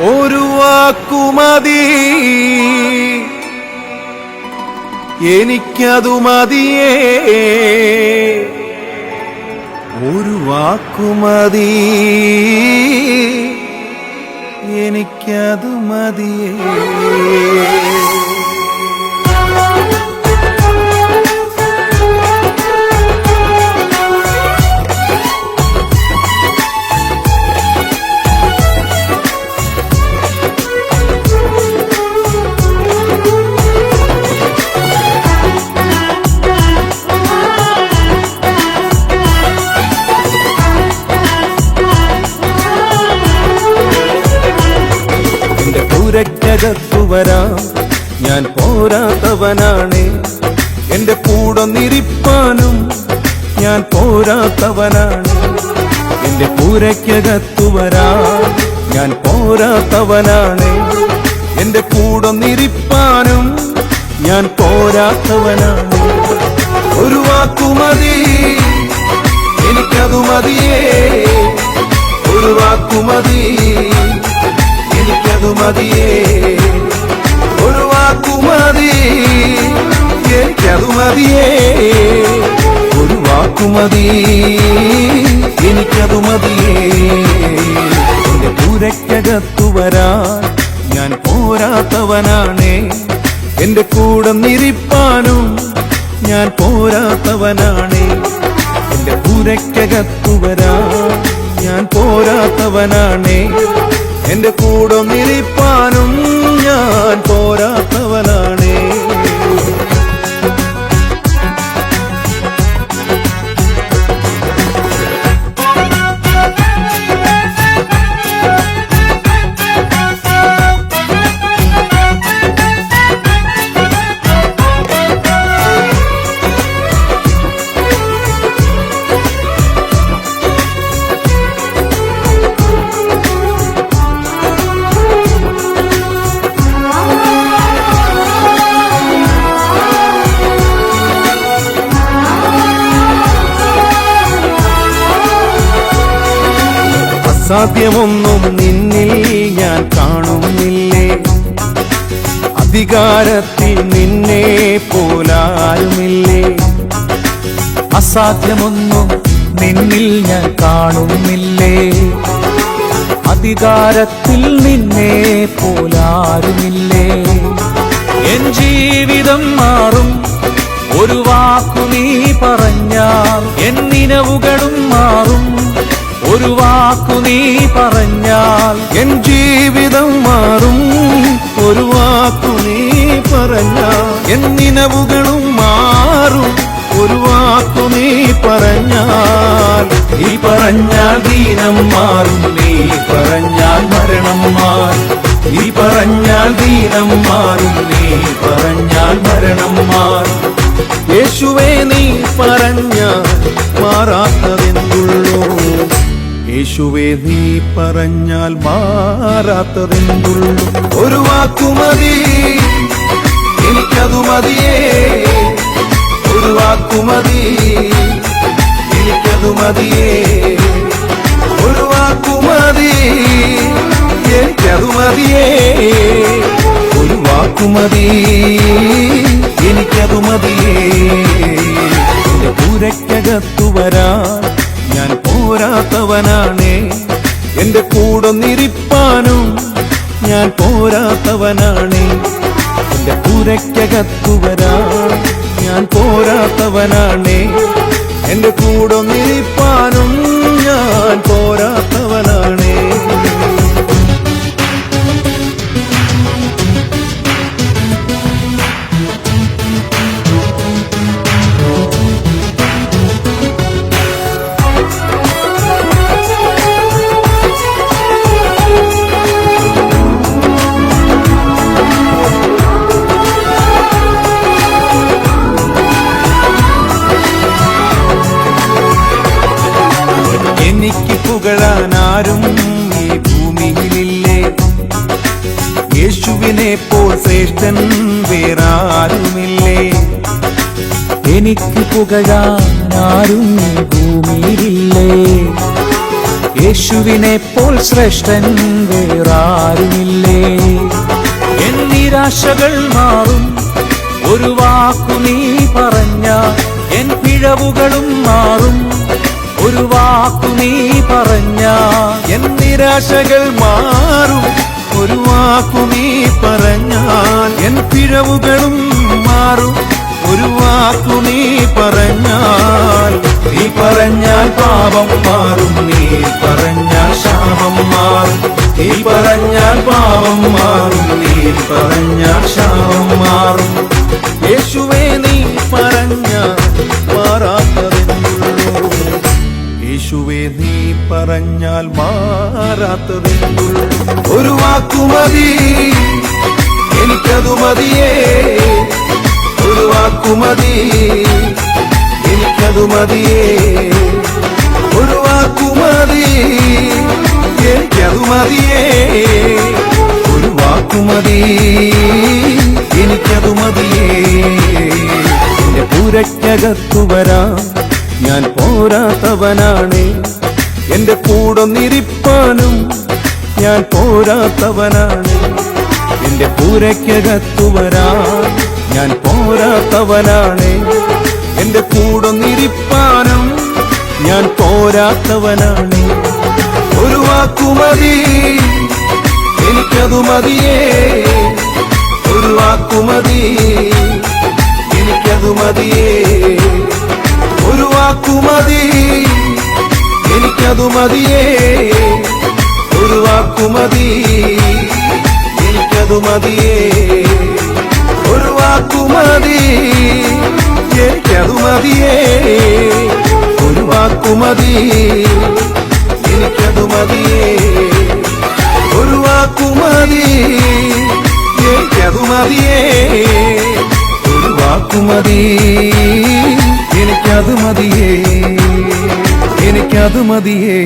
ഒരു വാക്കുമതി. എനിക്കതു മതിയേ. ഒരു വാക്കുമതി. എനിക്കതു മതിയേ. പൂരക്കകത്തു വരാം. ഞാൻ പോരാത്തവനാണ്. എന്റെ കൂടൊന്നിരിപ്പാനും ഞാൻ പോരാത്തവനാണ്. എന്റെ പൂരയ്ക്കകത്തു വരാം. ഞാൻ പോരാത്തവനാണ്. എന്റെ കൂടൊന്നിരിപ്പാനും ഞാൻ പോരാത്തവനാണ്. ഒരു വാക്കു മതി. എനിക്കതു മതിയേ. ഒരു വാക്കുമതി എനിക്കതു മതിയേ. ഒരു വാക്കുമതി എനിക്കതു മതിയേ. ഒരു വാക്കുമതി എനിക്കതു മതിയേ. എന്റെ പൂരക്കകത്തു വരാൻ ഞാൻ പോരാത്തവനാണേ. എന്റെ കൂടെ നിരിപ്പാനും ഞാൻ പോരാത്തവനാണേ. എന്റെ പൂരക്കകത്തു വരാൻ ഞാൻ പോരാത്തവനാണേ. എന്റെ കൂടെ നിരിപ്പാനും ഞാൻ പോരാത്തവനാണേ അസാധ്യമൊന്നും നിന്നിൽ ഞാൻ കാണുന്നില്ലേ? അധികാരത്തിൽ നിന്നെ പോലാരുമില്ലേ? അസാധ്യമൊന്നും നിന്നിൽ ഞാൻ കാണുന്നില്ലേ? അധികാരത്തിൽ നിന്നെ പോലാരുമില്ലേ? എൻ ജീവിതം മാറും ഒരു വാക്കു നീ പറഞ്ഞാൽ എൻ നിലവുകളും മാറും. ഒരു വാക്കു നീ പറഞ്ഞാൽ എൻ ജീവിതം മാറും. ഒരു വാക്കു നീ പറഞ്ഞാൽ എൻ നിലവുകളും മാറും. ഒരു വാക്കു നീ പറഞ്ഞാൽ നീ പറഞ്ഞാൽ ദീനം മാറും. നീ പറഞ്ഞാൽ മരണം മാറും. നീ പറഞ്ഞാൽ ദീനം മാറും. നീ പറഞ്ഞാൽ മരണം മാറും. യേശുവേ നീ പറഞ്ഞാൽ മാറാത്തതെന്തുള്ളൂ യേശുവേ നീ പറഞ്ഞാൽ മാറാത്തതെന്തുള്ളു? ഒരു വാക്കുമതി എനിക്കതു മതിയേ. ഒരു വാക്കുമതി എനിക്കതു മതിയേ. ഒരു വാക്കുമതി എനിക്കതു മതിയേ. ഒരു വാക്കുമതി എനിക്കതു മതിയേ. പുരക്കകത്തു വരാൻ പോരാത്തവനാണേ. എന്റെ കൂടൊന്നിരിപ്പാനും ഞാൻ പോരാത്തവനാണേ. എന്റെ പൂരക്കകത്തു വരാൻ ഞാൻ പോരാത്തവനാണേ. എന്റെ കൂടൊന്നിരിപ്പാനും ഞാൻ പോരാത്തവനാണേ ശ്രേഷ്ഠൻ വേറാരുമില്ലേ? എനിക്ക് പുകഴാൻ ആരും ഭൂമിയിലില്ലേ? യേശുവിനെ പോൽ ശ്രേഷ്ഠൻ വേറാരുമില്ലേ? എൻ നിരാശകൾ മാറും ഒരു വാക്കു നീ പറഞ്ഞ എൻ പിഴവുകളും മാറും. ഒരു വാക്കു നീ പറഞ്ഞ എൻ നിരാശകൾ മാറും ഒരു വാക്കു നീ പറഞ്ഞാൽ പിഴവുകളും മാറും. ഒരു വാക്കു നീ പറഞ്ഞാൽ നീ പറഞ്ഞാൽ പാപം മാറും. നീ പറഞ്ഞാൽ ശാപം മാറും. നീ പറഞ്ഞാൽ പാപം മാറും. നീ പറഞ്ഞാൽ ശാപം മാറും. യേശുവേ നീ പറഞ്ഞ യേശുവേ നീ പറഞ്ഞാൽ മാറാത്തതെന്നുള്ളൂ ഒരു വാക്കുമതി എനിക്കതു മതിയേ. ഒരു വാക്കുമതി എനിക്കതു മതിയേ. ഒരു വാക്കുമതി എനിക്കതു മതിയേ ഒരു വാക്കുമതി എനിക്കതു മതിയേ വരാൻ ഞാൻ പോരാത്തവനാണ്. എന്റെ കൂടൊന്നിരിപ്പാനും ഞാൻ പോരാത്തവനാണ്. എന്റെ പൂരയ്ക്കകത്തു വരാൻ ഞാൻ പോരാത്തവനാണ്. എന്റെ കൂടൊന്നിരിപ്പാനും ഞാൻ പോരാത്തവനാണ്. ഒരു വാക്കുമതി എനിക്കതു മതിയേ. ഒരു വാക്കുമതി എനിക്കതു മതിയേ. ഒരു വാക്കുമതി എനിക്കതു മതിയേ. ഒരു വാക്കുമതി മതിയേ. ഒരു വാക്കു മതി. എനിക്കതു മതിയേ ഒരു വാക്കു മതി. എനിക്കതു മതിയേ ഒരു വാക്കു മതി. എനിക്കതു മതിയേ ഒരു വാക്കു മതി. എനിക്കത് മതിയേ എനിക്കത് മതിയേ